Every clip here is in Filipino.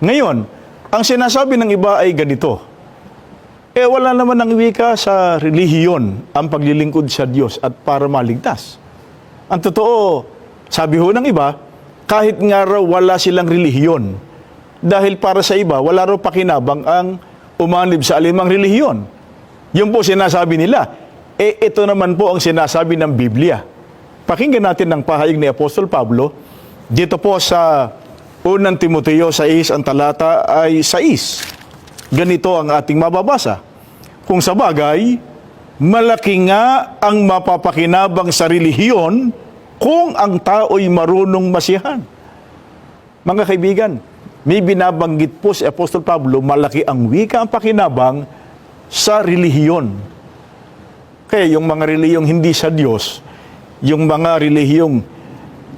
Ngayon, ang sinasabi ng iba ay ganito. Eh wala naman ang wika sa relihiyon ang paglilingkod sa Diyos at para maligtas. Ang totoo, sabi ho ng iba, kahit nga raw wala silang relihiyon, dahil para sa iba, wala raw pakinabang ang umanib sa alimang relihiyon. Yun po sinasabi nila. Eh ito naman po ang sinasabi ng Biblia. Pakinggan natin ang pahayag ni Apostol Pablo dito po sa unang Timoteo 6, ang talata ay 6. Ganito ang ating mababasa. Kung sa bagay, malaki nga ang mapapakinabang sa relihiyon kung ang tao'y marunong masihan. Mga kaibigan, may binabanggit po si Apostol Pablo, malaki ang wika ang pakinabang sa relihiyon. Kaya yung mga relihiyong hindi sa Diyos, yung mga relihiyong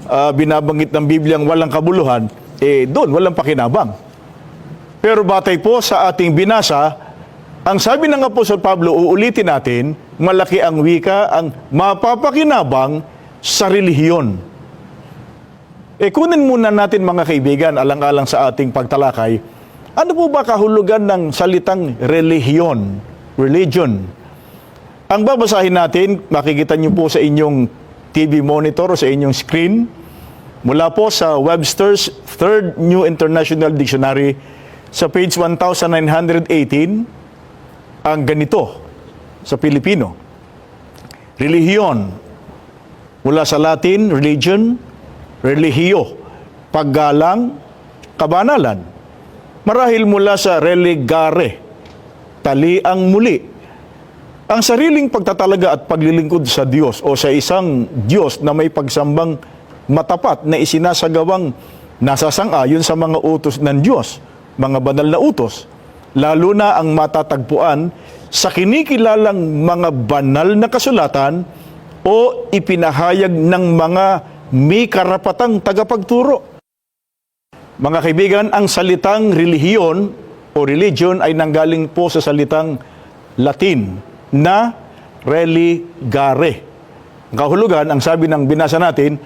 ah, binabanggit ng Bibliang walang kabuluhan, eh doon walang pakinabang. Pero batay po sa ating binasa, ang sabi ng Apostol Pablo, uulitin natin, malaki ang wika, ang mapapakinabang sa relihiyon. E kunin muna natin mga kaibigan, alang-alang sa ating pagtalakay, ano po ba kahulugan ng salitang relihiyon, religion? Ang babasahin natin, makikita niyo po sa inyong TV monitor o sa inyong screen, mula po sa Webster's Third New International Dictionary sa page 1918, ang ganito sa Pilipino. Relihiyon, mula sa Latin, religion, religio, paggalang, kabanalan. Marahil mula sa religare, taliang muli. Ang sariling pagtatalaga at paglilingkod sa Diyos o sa isang Diyos na may pagsambang matapat na isinasagawang nasasang-ayon sa mga utos ng Diyos, mga banal na utos, lalo na ang matatagpuan sa kinikilalang mga banal na kasulatan o ipinahayag ng mga may karapatang tagapagturo. Mga kaibigan, ang salitang relihiyon o religion ay nanggaling po sa salitang Latin na religare. Ang kahulugan, ang sabi ng binasa natin,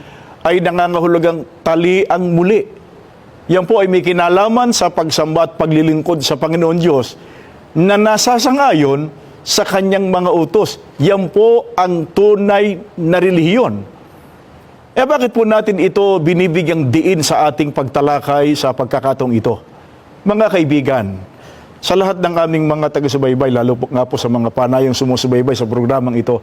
ay nangangahulugang tali ang muli. Yan po ay may kinalaman sa pagsamba at paglilingkod sa Panginoon Diyos na nasasang-ayon sa kanyang mga utos. Yan po ang tunay na relihiyon. Eh bakit po natin ito binibigyang diin sa ating pagtalakay sa pagkakatong ito? Mga kaibigan, sa lahat ng aming mga taga-subaybay, lalo po nga po sa mga panayong sumusubaybay sa programang ito,